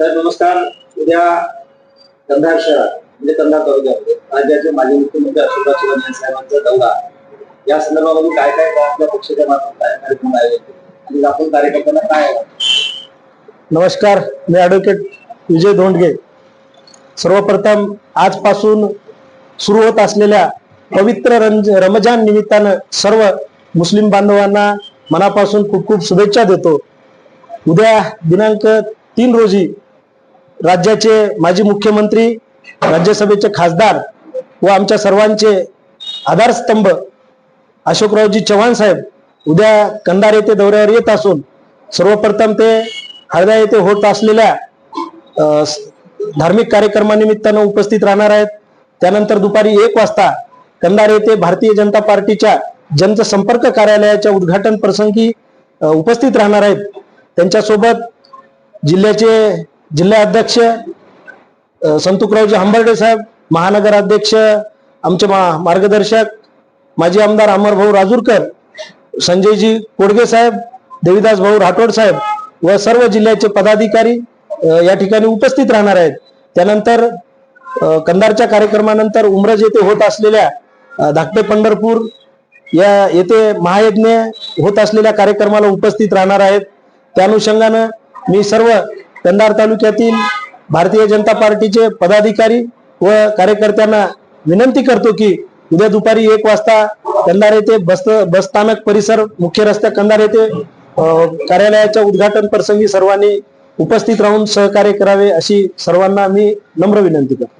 तर नमस्कार. उद्या कंधार शहरात म्हणजे कंधार तालुक्यामध्ये राज्याचे माजी मुख्यमंत्री अशोकराव चव्हाण साहेबांचा दौरा. या संदर्भामध्ये काय काय आपल्या पक्षाच्या मार्फत काय कार्यक्रम आयोजित आणि आपण कार्यकर्त्यांना काय नमस्कार मी ॲडव्होकेट विजय धोंडगे. सर्वप्रथम आजपासून सुरू होत असलेल्या पवित्र रंज रमजान निमित्तानं सर्व मुस्लिम बांधवांना मनापासून खूप खूप शुभेच्छा देतो. उद्या दिनांक तीन रोजी राज्याचे माजी मुख्यमंत्री राज्यसभेचे खासदार व आमच्या सर्वांचे आधारस्तंभ अशोकरावजी चव्हाण साहेब उद्या कंधार येथे दौऱ्यावर येत असून सर्वप्रथम ते हळदा येथे होत असलेल्या धार्मिक कार्यक्रमानिमित्तानं उपस्थित राहणार आहेत. त्यानंतर दुपारी एक वाजता कंधार येथे भारतीय जनता पार्टीच्या जनसंपर्क कार्यालयाच्या उद्घाटन प्रसंगी उपस्थित राहणार आहेत. त्यांच्यासोबत जिल्ह्याचे जिल्हा अध्यक्ष संतुकरावजी हंबर्डे साहेब महानगराध्यक्ष आमचे मा- मार्गदर्शक माजी आमदार अमरभाऊ राजूरकर संजयजी कोडगे साहेब देविदास भाऊ राठोड साहेब व सर्व जिल्ह्याचे पदाधिकारी या ठिकाणी उपस्थित राहणार आहेत. त्यानंतर कंधारच्या कार्यक्रमानंतर उमरज येथे होत असलेल्या धाकटे पंढरपूर या येथे महायज्ञ होत असलेल्या कार्यक्रमाला उपस्थित राहणार आहेत. त्या अनुषंगानं मी सर्व कंधार तालुक्यातील भारतीय जनता पार्टीचे पदाधिकारी व कार्यकर्त्यांना विनंती करतो की उद्या दुपारी एक वाजता कंधार येथे बस बसस्थानक परिसर मुख्य रस्त्या कंधार येथे कार्यालयाच्या उद्घाटन प्रसंगी सर्वांनी उपस्थित राहून सहकार्य करावे अशी सर्वांना मी नम्र विनंती करतो.